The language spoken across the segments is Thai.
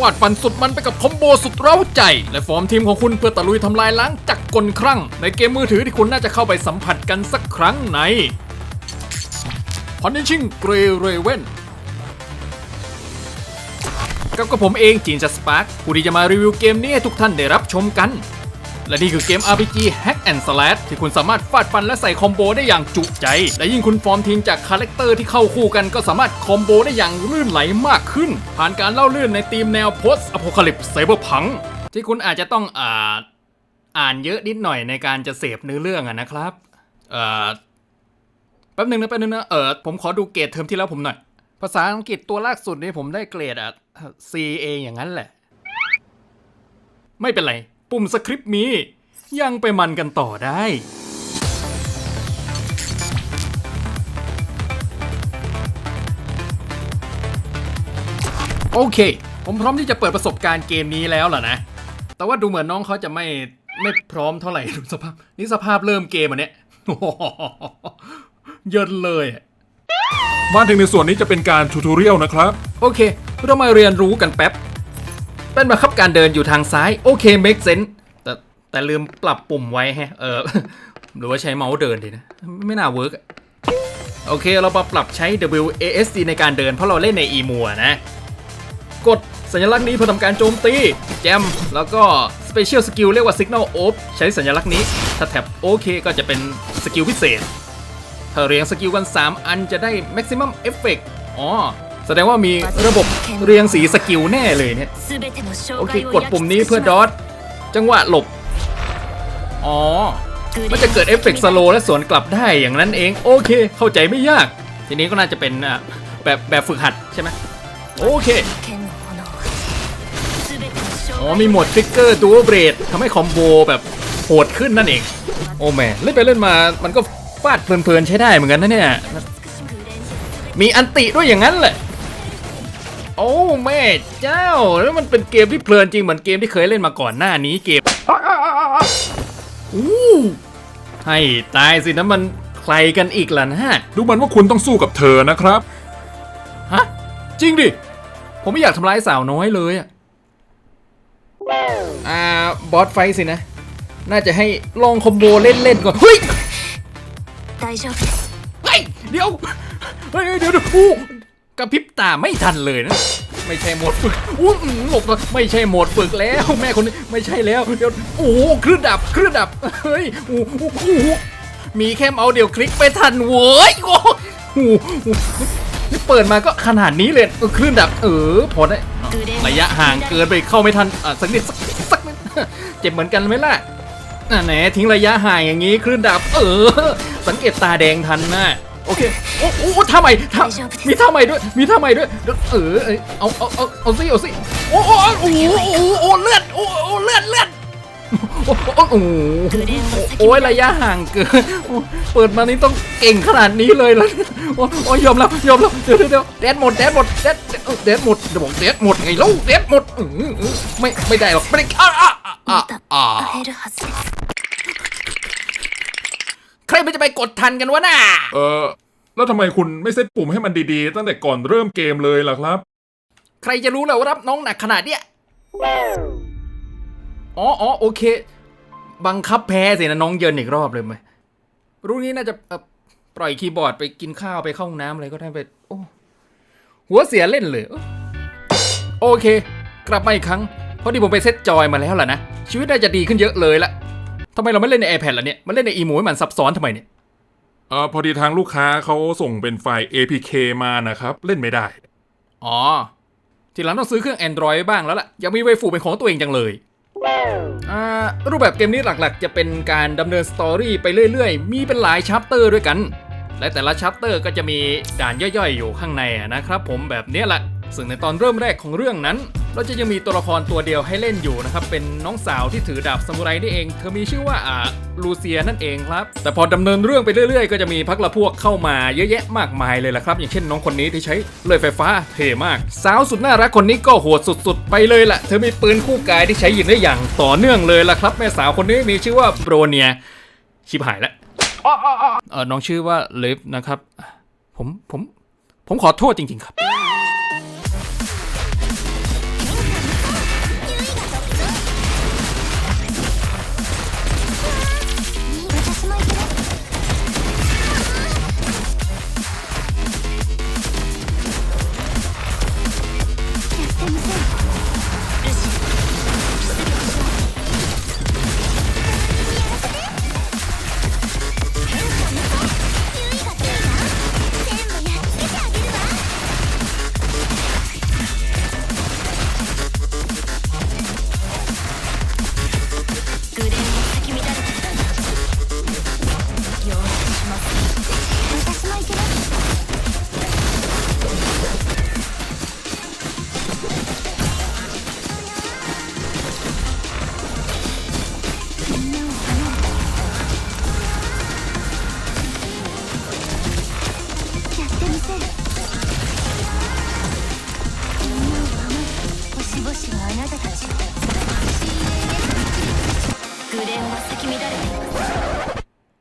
วาดฟันสุดมันไปกับคอมโบสุดเร้าใจ และฟอร์มทีมของคุณเพื่อตะลุยทำลายล้างจักรกลครั่ง ในเกมมือถือที่คุณน่าจะเข้าไปสัมผัสกันสักครั้งใน Punishing Grey Raven กับกับผมเองจีนจัสปาร์คผู้ที่จะมารีวิวเกมนี้ให้ทุกท่านได้รับชมกัน และนี่คือเกม RPG Hack and Slash ที่คุณสามารถฟาดฟันและใส่คอมโบได้อย่างจุใจ และยิ่งคุณฟอร์มทีมจากคาแรคเตอร์ที่เข้าคู่กันก็สามารถคอมโบได้อย่างลื่นไหลมากขึ้น ผ่านการเล่าลื่นในธีมแนว Post Apocalypse Cyberpunk ที่คุณอาจจะต้องอ่านอ่านเยอะนิดหน่อยในการจะเสพเนื้อเรื่องอะนะครับเอ่อแป๊บหนึ่งนะแป๊บหนึ่งนะเออผมขอดูเกรดเทอมที่แล้วผมหน่อย ภาษาอังกฤษตัวล่าสุดนี่ผมได้เกรดอะ C เองอย่างนั้นแหละ ไม่เป็นไร ปุ่มสคริปต์มี ยังไปมันกันต่อได้ โอเค ผมพร้อมที่จะเปิดประสบการณ์เกมนี้แล้วล่ะนะ แต่ว่าดูเหมือนน้องเขาจะไม่ไม่พร้อมเท่าไหร่ดูสภาพ นี่สภาพเริ่มเกมอันเนี้ยเยินเลยอะมาถึงในส่วนนี้จะเป็นการทูทอเรียลนะครับ โอเค เรามาเรียนรู้กันแป๊บ เป็นบังคับการเดินอยู่ทางซ้าย โอเค make sense แต่แต่ลืมปรับปุ่มไว้แฮะ เออ หรือว่าใช้เมาส์เดินดีนะ ไม่น่าเวิร์กโอเค เรามาปรับใช้ WASD ในการเดินเพราะเราเล่นใน e m u นะ กดสัญลักษณ์นี้เพื่อทำการโจมตี แจม แล้วก็ Special Skill เรียกว่า Signal Op ใช้สัญลักษณ์นี้ ถ้าแท็บโอเคก็จะเป็นสกิลพิเศษ ถ้าเรียงสกิลกัน 3 อันจะได้ maximum effect อ๋อ แสดงว่ามีระบบเรียงสีสกิลแน่เลยเนี่ย โอโอเคเคกกดดปุ่ปุ่มมนี้นี้เพื่เพื่ออดดออททจังหวะหลบ อ๋อ มัมันนจะจะเกิเกิดดเอเอฟฟเฟเฟกกต์ต์สสโลโลและสวนกลับได้อย่างนั้นเอง โอเค เข้าใจไม่ยาก ทีนี้ก็น่าจะเป็นอะแบบแบบฝึกหัดใช่ไหมโอเคอ๋อมีโหมดทริกเกอร์ดูเบรดทำให้คอมโบแบบโหดขึ้นนั่นเอง โอ้แม่เล่นไปเล่นมามันก็ฟาดเพลินๆใช้ได้เหมือนกันนะเนี่ย มีอันติด้วยอย่างนั้นแหละ โอ้แม่เจ้า แล้วมันเป็นเกมที่เพลินจริงเหมือนเกมที่เคยเล่นมาก่อนหน้านี้เกมอู้ให้ตายสินะมันใครกันอีกล่ะนะดูเหมือนว่าคุณต้องสู้กับเธอนะครับ ฮะ จริงดิ ผมไม่อยากทำร้ายสาวน้อยเลยอะอ่า บอสไฟท์สินะ น่าจะให้ลองคอมโบเล่นๆก่อน เฮ้ยเฮ้ย เดี๋ยว เฮ้ย เดี๋ยวเดี๋ยวอู้ กระพริบตาไม่ทันเลยนะ ไม่ใช่หมดฝึกอู้มหลบไม่ใช่หมดฝึกแล้ว แม่คนนี้ไม่ใช่แล้วเดี๋ยวโอ้คลื่นดับคลื่นดับเฮ้ยโอ้โหมีแค่เอาเดี๋ยวคลิกไปทันเว้ยโอ้โหนี่เปิดมาก็ขนาดนี้เลยเออคลื่นดับ เออพอได้ระยะห่างเกินไปเข้าไม่ทันอะสักนิดสักสักนิดเจ็บเหมือนกันไหมล่ะอะแหนทิ้งระยะห่างอย่างนี้คลื่นดับ เออ สังเกตตาแดงทันนะ โอเคโอ้โอ้ทำไมทำมีทำไมด้วย มีทำไมด้วยเออเออเอาเอาเอาเอาสิเอาสิโอ้โอ้โอ้โอ้โอ้เลือดโอ้โอ้เลือดเลือดโอ้โอ้โอ้ยระยะห่างเกินเปิดมานี่ต้องเก่งขนาดนี้เลยเหรอโอ้โอ้ยยอมรับยอมรับเดี๋ยวเดี๋ยวเดี๋ยวแดดหมดแดดหมดแดดเดดหมดเดี๋ยวบอกแดดหมดไงล่าแดดหมดไม่ไม่ได้หรอกไม่ได้อะอะอะอะ ใครมันจะไปกดทันกันวะน่ะ เออแล้วทำไมคุณไม่เซตปุ่มให้มันดีๆ ตั้งแต่ก่อนเริ่มเกมเลยล่ะครับ ใครจะรู้แล้วว่ารับน้องหนักขนาดเนี้ย อ๋ออ๋อโอเค บังคับแพ้สินะน้องเยินอีกรอบเลยไหมรู้นี้น่าจะเอ่อปล่อยคีย์บอร์ดไปกินข้าวไปเข้าห้องน้ำอะไรก็ได้ไปโอ้หัวเสียเล่นเลยโอ้โอเค กลับมาอีกครั้ง เพราะที่ผมไปเซตจอยมาแล้วล่ะนะ ชีวิตน่าจะดีขึ้นเยอะเลยละ ทำไมเราไม่เล่นใน iPad ล่ะเนี่ย มันเล่นในอีหมูให้มันซับซ้อนทำไมเนี่ย เออพอดีทางลูกค้าเขาส่งเป็นไฟล์ APK มานะครับ เล่นไม่ได้ อ๋อ ทีหลังต้องซื้อเครื่อง Android บ้างแล้วล่ะ อยากมีไวฟูเป็นของตัวเองจังเลยอ่ารูปแบบเกมนี้หลักๆ จะเป็นการดำเนินสตอรี่ไปเรื่อยๆ มีเป็นหลายชัปเตอร์ด้วยกัน และแต่ละชัปเตอร์ก็จะมีด่านย่อยๆ อยู่ข้างในอะนะครับผมแบบเนี้ยแหละ ซึ่งในตอนเริ่มแรกของเรื่องนั้น เราจะยังมีตัวละครตัวเดียวให้เล่นอยู่นะครับ เป็นน้องสาวที่ถือดาบซามูไรนี่เอง เธอมีชื่อว่าอ่าลูเซียนั่นเองครับ แต่พอดำเนินเรื่องไปเรื่อยๆ ก็จะมีพักละพวกเข้ามาเยอะแยะมากมายเลยละครับ อย่างเช่นน้องคนนี้ที่ใช้เลื่อยไฟฟ้าเท่มาก สาวสุดน่ารักคนนี้ก็โหดสุดๆ ไปเลยล่ะ เธอมีปืนคู่กายที่ใช้ยิงได้อย่างต่อเนื่องเลยล่ะครับ แม่สาวคนนี้มีชื่อว่าโบรเนียชิบหายแล้วเออน้องชื่อว่าเลฟนะครับ ผมผมผมขอโทษจริง ๆ ครับ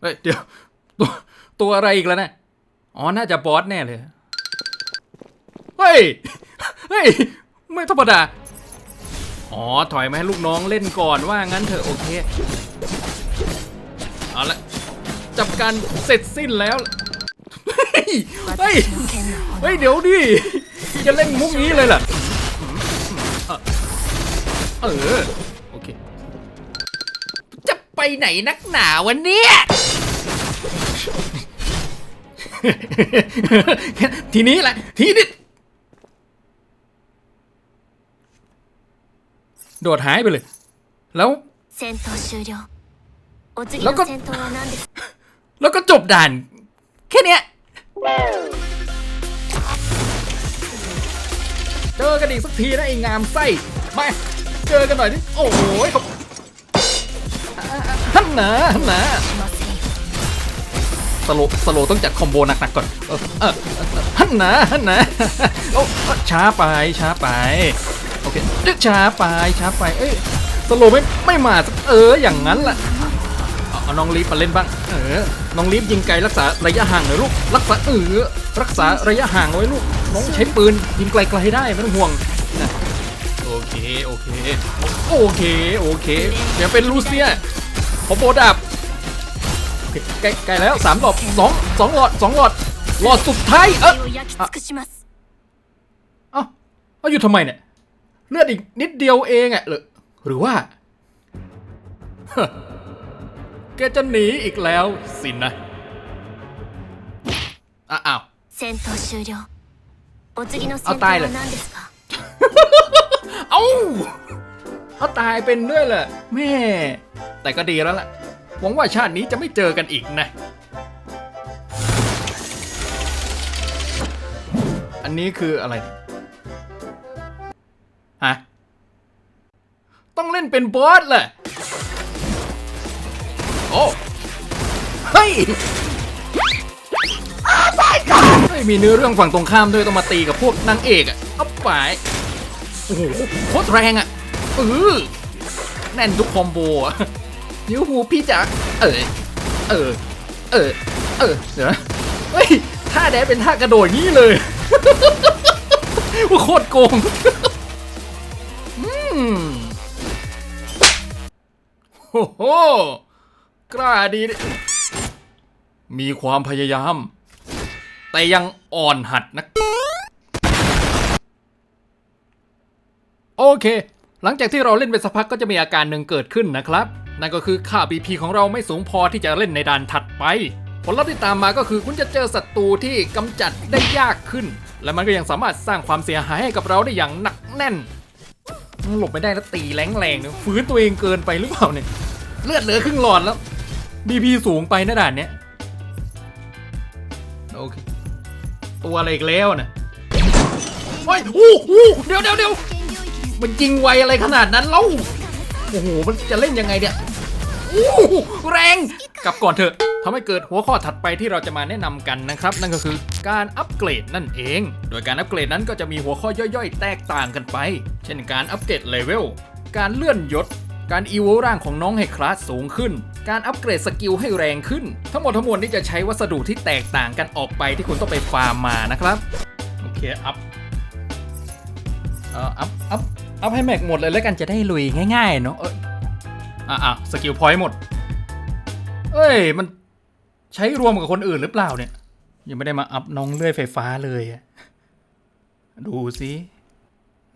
เฮ้ยเดี๋ยวตัวตัวอะไรอีกแล้วนะอ๋อ น่าจะบอสแน่เลย เฮ้ย เฮ้ย ไม่ธรรมดา อ๋อ ถอยมาให้ลูกน้องเล่นก่อนว่างั้นเถอะโอเค เอาละจับการเสร็จสิ้นแล้ว เฮ้ย เฮ้ย เดี๋ยวดิ จะเล่นมุกนี้เลยล่ะ เออ ไปไหนนักหนาวันเนี้ยทีนี้แหละทีนี้โดดหายไปเลย แล้ว แล้วก็ แล้วก็จบด่าน แค่เนี้ยเจอกันอีกสักทีนะไอ้งามไส้มาเจอกันหน่อยดิโอ้ย ฮันนาฮันนาสโลสโลต้องจัดคอมโบหนักๆก่อนฮันนาฮันนาโอ้ช้าไปช้าไปโอเคช้าไปช้าไปเอ้ยสโลไม่ไม่มาเอออย่างนั้นแหละเอาน้องลีฟมาเล่นบ้าง เออ น้องลีฟยิงไกลรักษาระยะห่างหน่อยลูก รักษาเออรักษาระยะห่างไว้ลูก น้องใช้ปืนยิงไกลๆได้ไม่ต้องห่วงโอเค โอเค โอเค โอเค เดี๋ยวเป็นลูเซีย ผมโบดาบใกล้ใกล้แล้วสามหลอดสองสองหลอดสองหลอดหลอดสุดท้ายเออเอ้าเอาอยู่ทำไมเนี่ยเลือดอีกนิดเดียวเองอะหรือหรือว่าแกจะหนีอีกแล้วสินนะอ้าวเอาตายเลยเอาเอาตายเป็นด้วยเหรอแม่ แต่ก็ดีแล้วล่ะ หวังว่าชาตินี้จะไม่เจอกันอีกนะ อันนี้คืออะไร ฮะ ต้องเล่นเป็นบอสแหละโอ้ เฮ้ยเฮ้มีเนื้อเรื่องฝั่งตรงข้ามด้วยต้องมาตีกับพวกนางเอกอะเอาไปโอ้โหโคตรแรงอะเออแน่นทุกคอมโบอะ นิ้วหูพี่จ๋าเออเออ เออ เออ เดี๋ยวนะเฮ้ยท่าแดนเป็นท่ากระโดดงี้เลยว่าโคตรโกงอืมโอ้โห กล้าดีดมีความพยายาม แต่ยังอ่อนหัดนะ โอเค หลังจากที่เราเล่นไปสักพักก็จะมีอาการหนึ่งเกิดขึ้นนะครับ นั่นก็คือค่า BP ของเราไม่สูงพอที่จะเล่นในด่านถัดไป ผลลัพธ์ที่ตามมาก็คือคุณจะเจอศัตรูที่กำจัดได้ยากขึ้น และมันก็ยังสามารถสร้างความเสียหายให้กับเราได้อย่างหนักแน่น หลบไม่ได้แล้วตีแรงแรงๆเนี่ยฝืนตัวเองเกินไปหรือเปล่าเนี่ยเลือดเหลือครึ่งหลอดแล้ว BP สูงไปนะด่านเนี้ยโอเคตัวอะไรอีกแล้วนะเฮ้ยโอ้โหเดี๋ยวเดี๋ยวเดี๋ยว มันยิงไวอะไรขนาดนั้นเล่าโอ้โหมันจะเล่นยังไงเนี่ยโอ้โหแรงกลับก่อนเถอะทำให้เกิดหัวข้อถัดไปที่เราจะมาแนะนำกันนะครับ นั่นก็คือการอัปเกรดนั่นเอง โดยการอัปเกรดนั้นก็จะมีหัวข้อย่อยๆ แตกต่างกันไป เช่นการอัปเกรดเลเวลการเลื่อนยศ การอีโวร่างของน้องให้คลาสสูงขึ้น การอัปเกรดสกิลให้แรงขึ้น ทั้งหมดทั้งมวลนี้จะใช้วัสดุที่แตกต่างกันออกไปที่คุณต้องไปฟาร์มมานะครับ โอเค อัพ เอ่อ อัพ อัพ อัพให้แม็กหมดเลยแล้วกันจะได้ลุยง่ายๆเนาะเอยอะอะสกิลพอยต์หมด เอ้ย มันใช้รวมกับคนอื่นหรือเปล่าเนี่ย ยังไม่ได้มาอัพน้องเลื่อยไฟฟ้าเลยอะดูสิ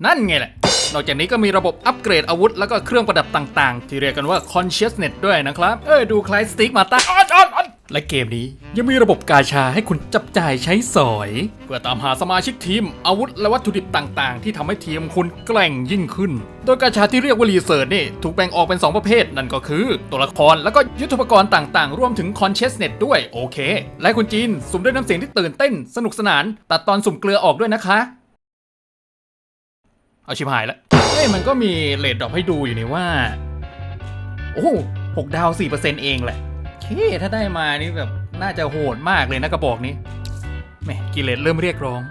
นั่นไงแหละ นอกจากนี้ก็มีระบบอัปเกรดอาวุธ แล้วก็เครื่องประดับต่างๆ ที่เรียกกันว่า Consciousness ด้วยนะครับ เอ้ย ดูคล้ายสติ๊กมาตาออนออนออน และเกมนี้ยังมีระบบกาชาให้คุณจับจ่ายใช้สอย เพื่อตามหาสมาชิกทีม อาวุธและวัตถุดิบต่างๆ ที่ทำให้ทีมคุณแกร่งยิ่งขึ้น โดยกาชาที่เรียกว่ารีเสิร์ชนี่ถูกแบ่งออกเป็น 2 ประเภท นั่นก็คือ ตัวละครแล้วก็ยุทธปกรณ์ต่างๆ รวมถึง Consciousness ด้วยโอเค และคุณจีนสุ่มด้วยน้ำเสียงที่ตื่นเต้น สนุกสนานตัดตอนสุ่มเกลือออกด้วยนะคะ เอาชิบหายแล้วเฮ้ยมันก็มีเลดดอปให้ดูอยู่นี่ว่า โอ้หกดาวสี่เปอร์เซ็นต์เองแหละ ถ้าได้มานี่แบบน่าจะโหดมากเลยนะกระบอกนี้แหมกิเลสเริ่มเรียกร้อง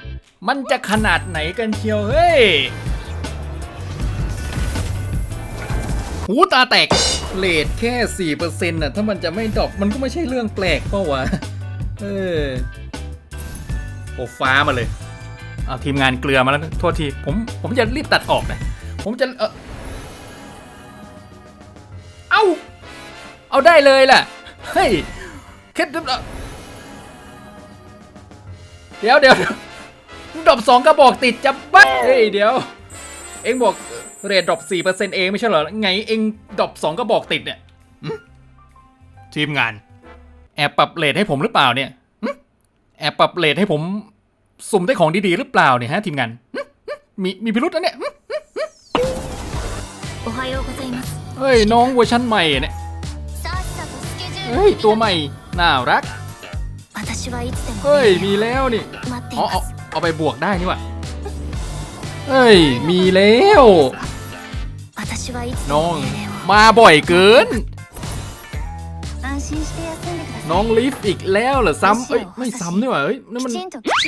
มันจะขนาดไหนกันเชียวเฮ้ยหูตาแตกเลทแค่สี่เปอร์เซ็นต์น่ะถ้ามันจะไม่ดรอปมันก็ไม่ใช่เรื่องแปลกเปล่าวะเออโอฟ้ามาเลยเอาทีมงานเกลือมาแล้วโทษทีผมผมจะรีบตัดออกนะผมจะเออเอาเอาได้เลยแหละ เฮ้ยเคล็ดลับเดี๋ยวเดี๋ยวดรอปสองกระบอกติดจะบ้าเฮ้ยเดี๋ยว เอ็งบอกเรทดรอปสี่เปอร์เซ็นต์เองไม่ใช่เหรอ ไงเอ็งดรอปสองกระบอกติดเนี่ยทีมงาน แอบปรับเรทให้ผมหรือเปล่าเนี่ยแอบปรับเรทให้ผมสุ่มได้ของดีๆหรือเปล่าเนี่ยฮะทีมงานมีมีพิรุษนะเนี่ยเฮ้ยน้องเวอร์ชันใหม่เนี่ย เฮ้ย ตัวใหม่ น่ารัก เฮ้ย มีแล้วนี่เอาเอาเอาไปบวกได้นี่ว่ะเฮ้ย มีแล้ว น้อง มาบ่อยเกิน น้องลิฟอีกแล้วเหรอซ้ำเอ้ย ไม่ซ้ำนี่หว่าเอ้ยนั่นมัน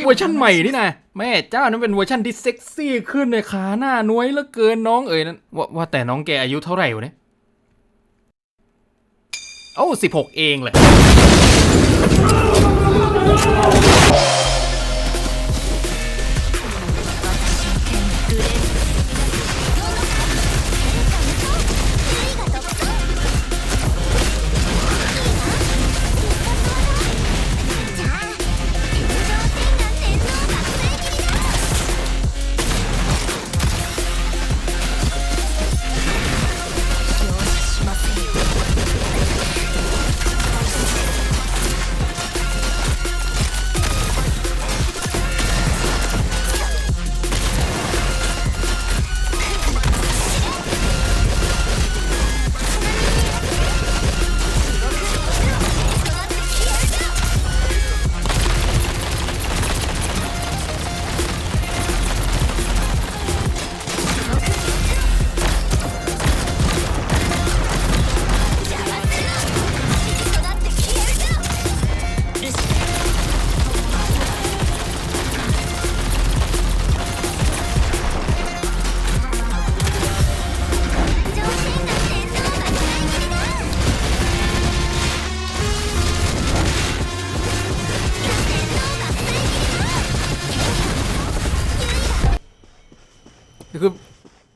เวอร์ชันใหม่นี่นะแม่เจ้านั่นเป็นเวอร์ชันที่เซ็กซี่ขึ้นเลยขาหน้าน้วยเหลือเกินน้องเอ๋ยนั่นว่าแต่น้องแกอายุเท่าไหร่วะเนี่ย โอ้สิบหกเองเลย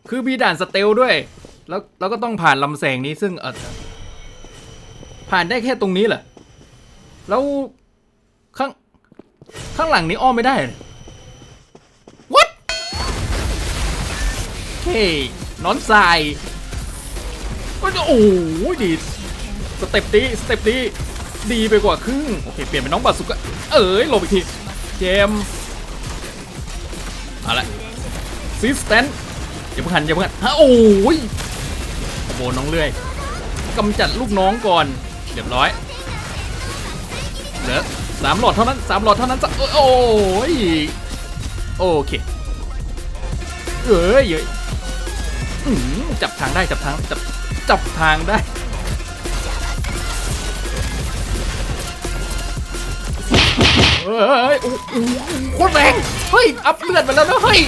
คือมีด่านสเตลด้วย แล้วแล้วก็ต้องผ่านลำแสงนี้ซึ่งเออผ่านได้แค่ตรงนี้เหรอ แล้วข้างข้างหลังนี้อ้อมไม่ได้ what เฮ้ยนอนทรายโอ้โหดีสเต็ปดีสเต็ปดีดีไปกว่าครึ่งโอเคเปลี่ยนเป็นน้องบาสุกะเอ้ยหลบอีกทีเจมเอาละซิสแตน อย่าเพิ่งหันอย่าเพิ่งหันฮะโอ้ยโอ้โหน้องเลื่อยกำจัดลูกน้องก่อนเรียบร้อยเหลือสามหลอดเท่านั้นสามหลอดเท่านั้นจะโอ้โอ้ยโอเคเอ้ยเอ้ยอะจับทางได้จับทางจับจับทางได้เฮ้ยโอ้โหโคตรแรงเฮ้ยอัพเลือดไปแล้วนะเฮ้ย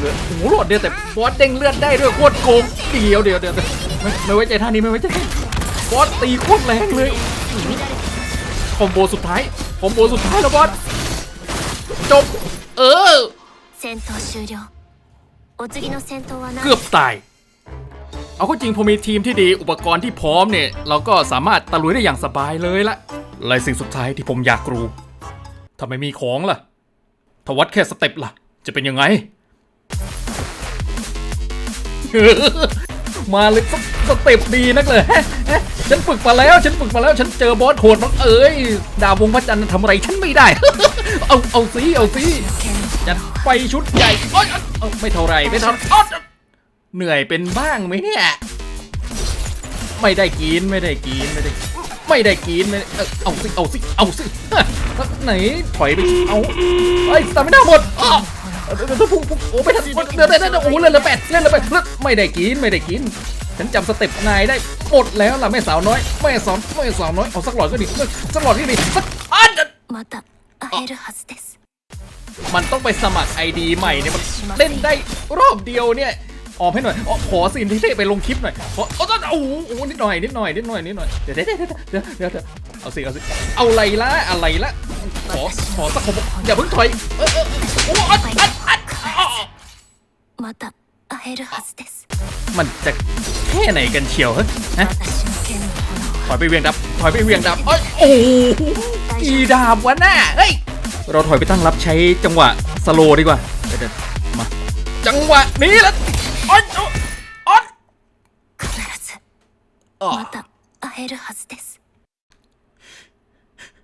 เลืโอ้โหโหลดเดียวแต่บอสเด้งเลือดได้ด้วยโคตรโกงเดียวเดียวเดียวไม่ไม่ไว้ใจท่านี้ไม่ไว้ใจบอสตีโคตรแรงเลยคอมโบสุดท้ายคอมโบสุดท้ายแล้วบอสจบ เออเกือบตายเอาข้อจริงพอมีทีมที่ดีอุปกรณ์ที่พร้อมเนี่ย เราก็สามารถตะลุยได้อย่างสบายเลยละลายสิ่งสุดท้ายที่ผมอยากรู้ทำไมมีของล่ะทวัดแค่สเต็ปล่ะ จะเป็นยังไง มาเลยสสเต็ปดีนักเลยฮะฉันฝึกมาแล้ว ฉันฝึกมาแล้ว ฉันเจอบอสโหดมันเอ้ย ดาววงพระจันทร์ทำอะไรฉันไม่ได้ เอา เอาสิเอาสิจัดไปชุดใหญ่โอ๊ยไม่เท่าไรไม่เท่าเหนื่อยเป็นบ้างไหมเนี่ย ไม่ได้กิน ไม่ได้กิน ไม่ได้ ไม่ได้กินไม่เอาเอาสิเอาสิเอาสิไหนถอยไป เอาไอ้สตาร์ไม่ได้หมด พุ่งพุ่งโอ้ไปทันเล่นเดินเดินโอ้เล่นละแปดเล่นละแปดไม่ได้กินไม่ได้กิน ฉันจำสเต็ปนายได้หมดแล้วล่ะแม่สาวน้อยแม่สาวแม่สาวน้อยเอาสักหลอดก็ดีสักหลอดก็ดีสักอันมันต้องไปสมัครไอดีใหม่เนี่ยมันเล่นได้รอบเดียวเนี่ยออกให้หน่อยอขอสินที่เทไปลงคลิปหน่อยขอโอ้โหนิดหน่อยนิดหน่อยนิดหน่อยนิดหน่อยเดี๋ยวเดี๋ยวเดี๋ยวเดี๋ยวเอาสิเอาสิเอาอะไรละอะไรละขอขอสักขออย่าเพิ่งถอยเออเออ ออโอ้อัดอัดอัดอ๋อ また会えるはずです มันจะแค่ไหนกันเชียวฮะฮะ 私の剣の炎 ถอยไปเวียงดับ ถอยไปเวียงดับเอ้ยโอ้โหอีดาบวะหน้าเฮ้ย เราถอยไปตั้งรับใช้จังหวะสโลว์ดีกว่าเดี๋ยวเดี๋ยวมา จังหวะนี้แล้วอ๊อดอ๊อดอ๊อด 必ず อ๋อ また会えるはずです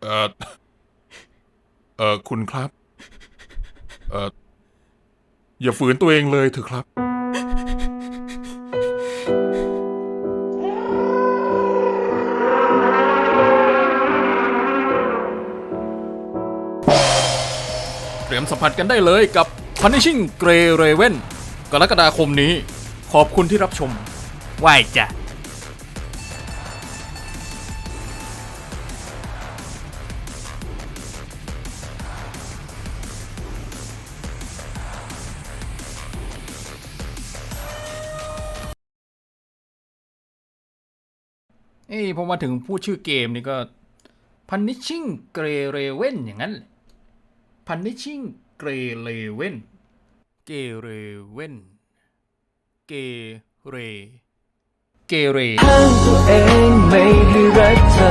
เออเออคุณครับ เอออย่าฝืนตัวเองเลยเถอะครับ เตรียมสัมผัสกันได้เลยกับ Punishing Grey Raven กรกฎาคมนี้ ขอบคุณที่รับชมไหวจ้ะ อ้พอมาถึงพูดชื่อเกมนี่ก็ Punishing Grey Raven อย่างนั้น Punishing Grey Raven grey raven grey เกเรเกเรตัวเองไม่ให้รักเธอ